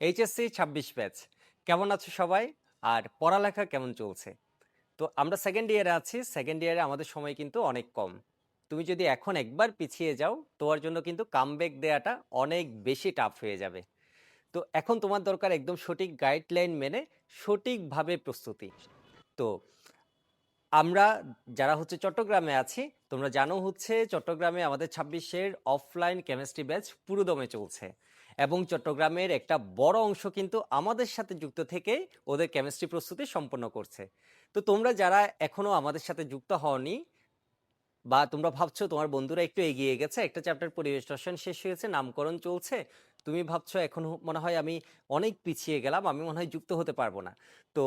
HSC ছাব্বিশ batch. কেমন আছো সবাই? আর পড়ালেখা কেমন চলছে? তো আমরা সেকেন্ড ইয়ারে আছি। সেকেন্ড ইয়ারে আমাদের সময় কিন্তু অনেক কম। তুমি যদি এখন একবার পিছিয়ে যাও, তোমার জন্য কিন্তু কামব্যাক দেওয়াটা অনেক বেশি টাফ হয়ে যাবে। তো এখন তোমার দরকার একদম সঠিক গাইডলাইন মেনে সঠিকভাবে প্রস্তুতি। তো আমরা যারা হচ্ছে চট্টগ্রামে আছি, তোমরা জানো হচ্ছে চট্টগ্রামে আমাদের ছাব্বিশের অফলাইন কেমিস্ট্রি ব্যাচ পুরোদমে চলছে। এবং চট্টগ্রামের একটা বড় অংশ কিন্তু আমাদের সাথে যুক্ত থেকে ওদের কেমিস্ট্রি প্রস্তুতি সম্পন্ন করছে। তো তোমরা যারা এখনও আমাদের সাথে যুক্ত হওনি বা তোমরা ভাবছ তোমার বন্ধুরা একটু এগিয়ে গেছে, একটা চ্যাপ্টার পরিবেশ রসায়ন শেষ হয়েছে, নামকরণ চলছে, তুমি ভাবছ এখন মনে হয় আমি অনেক পিছিয়ে গেলাম, আমি মনে হয় যুক্ত হতে পারব না। তো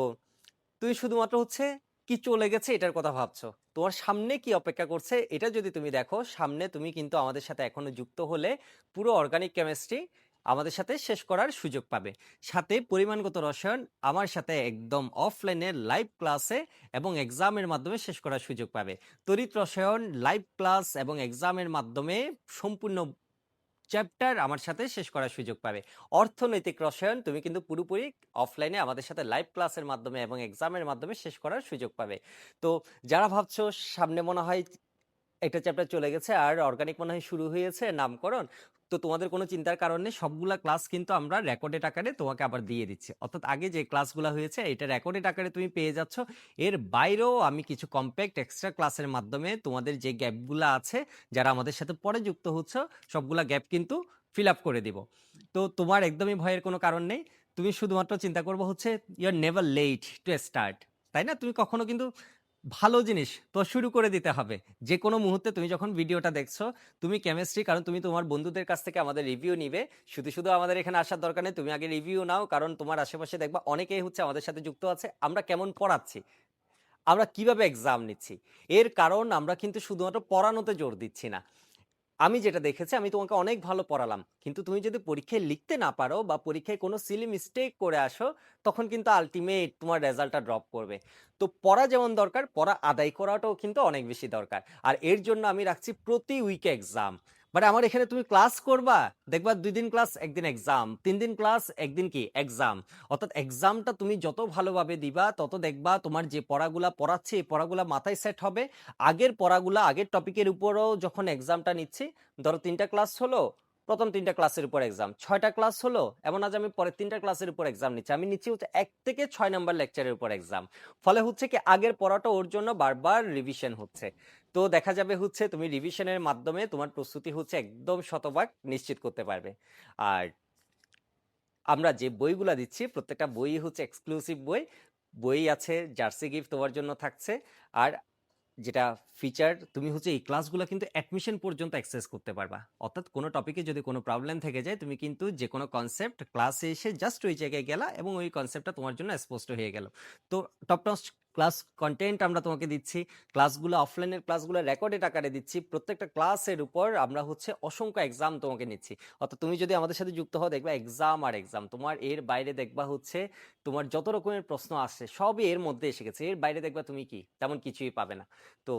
তুই শুধুমাত্র হচ্ছে কি চলে গেছে এটার কথা ভাবছ। তোমার সামনে কি অপেক্ষা করছে এটা যদি তুমি দেখো, সামনে তুমি কিন্তু আমাদের সাথে এখনও যুক্ত হলে পুরো অর্গানিক কেমিস্ট্রি আমাদের সাথে শেষ করার সুযোগ পাবে। সাথে পরিমাণগত রসায়ন আমার সাথে একদম অফলাইনে লাইভ ক্লাসে এবং এক্সামের মাধ্যমে শেষ করার সুযোগ পাবে। তড়িৎ রসায়ন লাইভ ক্লাস এবং এক্সামের মাধ্যমে সম্পূর্ণ চ্যাপ্টার আমার সাথে শেষ করার সুযোগ পাবে। অর্থনৈতিক রসায়ন তুমি কিন্তু পুরোপুরি অফলাইনে আমাদের সাথে লাইভ ক্লাসের মাধ্যমে এবং এক্সামের মাধ্যমে শেষ করার সুযোগ পাবে। তো যারা ভাবছ সামনে মনে হয় একটা চ্যাপ্টার চলে গেছে আর অর্গানিক মনে হয় শুরু হয়েছে, নামকরণ তো তোমাদের কোনো চিন্তার কারণ সবগুলা ক্লাস কিন্তু আমরা রেকর্ডেড আকারে তোমাকে আবার দিয়ে দিচ্ছি। অর্থাৎ আগে যে ক্লাসগুলো হয়েছে, এটা রেকর্ডেড আকারে তুমি পেয়ে যাচ্ছ। এর বাইরেও আমি কিছু কম্প্যাক্ট এক্সট্রা ক্লাসের মাধ্যমে তোমাদের যে গ্যাপগুলো আছে, যারা আমাদের সাথে পরে যুক্ত হচ্ছ, সবগুলা গ্যাপ কিন্তু ফিল আপ করে দিব। তো তোমার একদমই ভয়ের কোনো কারণ নেই। তুমি শুধুমাত্র চিন্তা করব হচ্ছে you're never late to start তাই না? তুমি কখনো কিন্তু ভালো জিনিস তো শুরু করে দিতে হবে। যে কোনো মুহূর্তে তুমি যখন ভিডিওটা দেখছ, তুমি কেমিস্ট্রি কারণ তুমি তোমার বন্ধুদের কাছ থেকে আমাদের রিভিউ নিবে। শুধু শুধু আমাদের এখানে আসার দরকার নেই, তুমি আগে রিভিউ নাও, কারণ তোমার আশেপাশে দেখবা অনেকেই হচ্ছে আমাদের সাথে যুক্ত আছে। আমরা কেমন পড়াচ্ছি? আমরা কীভাবে এক্সাম নিচ্ছি? এর কারণ আমরা কিন্তু শুধুমাত্র পড়ানোতে জোর দিচ্ছি না। আমি যেটা দেখেছি, আমি তোমাকে অনেক ভালো পড়ালাম। কিন্তু তুমি যদি পরীক্ষায় লিখতে না পারো বা পরীক্ষায় কোনো সিলি মিস্টেক করে আসো, তখন কিন্তু আলটিমেট তোমার রেজাল্টটা ড্রপ করবে। তো পড়া যেমন দরকার, পড়া আদায় করাটাও কিন্তু অনেক বেশি দরকার। আর এর জন্য আমি রাখছি প্রতি উইকে এক্সাম বাট আমার এখানে তুমি ক্লাস করবা, দেখবা দুই দিন ক্লাস একদিন এক্সাম তিন দিন ক্লাস একদিন কি? এক্সাম অর্থাৎ এক্সামটা তুমি যত ভালোভাবে দিবা, তত দেখবা তোমার যে পড়াগুলা পড়াচ্ছে, এই পড়াগুলা মাথায় সেট হবে। আগের পড়াগুলা, আগের টপিকের উপরও যখন এক্সামটা নিচ্ছি, ধরো তিনটা ক্লাস হলো, প্রথম তিনটা ক্লাসের উপর এক্সাম ছয়টা ক্লাস হলো, এমন আজ আমি পরের তিনটা ক্লাসের উপর এক্সাম নিচ্ছি। আমি নিচ্ছি হচ্ছে এক থেকে ছয় নাম্বার লেকচারের উপর এক্সাম ফলে হচ্ছে কি, আগের পড়াটা ওর জন্য বারবার রিভিশন হচ্ছে। তো দেখা যাবে হচ্ছে তুমি রিভিশনের মাধ্যমে তোমার প্রস্তুতি হচ্ছে একদম শতভাগ নিশ্চিত করতে পারবে। আর আমরা যে বইগুলো দিচ্ছি, প্রত্যেকটা বই হচ্ছে এক্সক্লুসিভ বই। বই আছে জার্সি গিফট তোমার জন্য থাকছে। আর যেটা ফিচার তুমি হচ্ছে এই ক্লাসগুলো কিন্তু অ্যাডমিশন পর্যন্ত অ্যাক্সেস করতে পারবা। অর্থাৎ কোনো টপিকে যদি কোনো প্রবলেম থেকে যায়, তুমি কিন্তু যে কোনো কনসেপ্ট ক্লাসে এসে জাস্ট ওই জায়গায় গেলা এবং ওই কনসেপ্টটা তোমার জন্য স্পষ্ট হয়ে গেল। তো টপ ক্লাস কন্টেন্ট আমরা তোমাকে দিচ্ছি, ক্লাসগুলো অফলাইনের ক্লাসগুলো রেকর্ডেড আকারে দিচ্ছি, প্রত্যেকটা ক্লাসের উপর আমরা হচ্ছে অসংখ্য এক্সাম তোমাকে নিচ্ছি। অর্থাৎ তুমি যদি আমাদের সাথে যুক্ত হও, দেখবা এক্সাম আর এক্সাম তোমার এর বাইরে দেখবা হচ্ছে তোমার যত রকমের প্রশ্ন আসছে সবই এর মধ্যে এসে গেছে, এর বাইরে দেখবা তুমি কি, তেমন কিছুই পাবে না। তো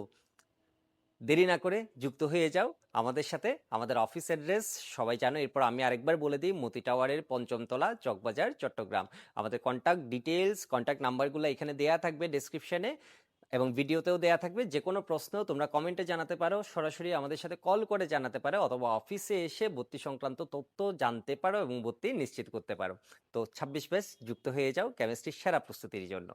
দেরি না করে যুক্ত হয়ে যাও। আমাদের সাথে আমাদের অফিস অ্যাড্রেস সবাই জানো। এরপর আমি আরেকবার বলে দিই, মতি টাওয়ারের পঞ্চমতলা, চকবাজার, চট্টগ্রাম। আমাদের কন্ট্যাক্ট ডিটেলস কন্ট্যাক্ট নাম্বারগুলো এখানে দেয়া থাকবে ডেসক্রিপশনে এবং ভিডিওতেও দেয়া থাকবে। যে কোনো প্রশ্ন তোমরা কমেন্টে জানাতে পারো, সরাসরি আমাদের সাথে কল করে জানাতে পারো অথবা অফিসে এসে ভর্তি সংক্রান্ত তথ্য জানতে পারো এবং ভর্তি নিশ্চিত করতে পারো। তো ছাব্বিশ ব্যাচ যুক্ত হয়ে যাও কেমিস্ট্রির সেরা প্রস্তুতির জন্য।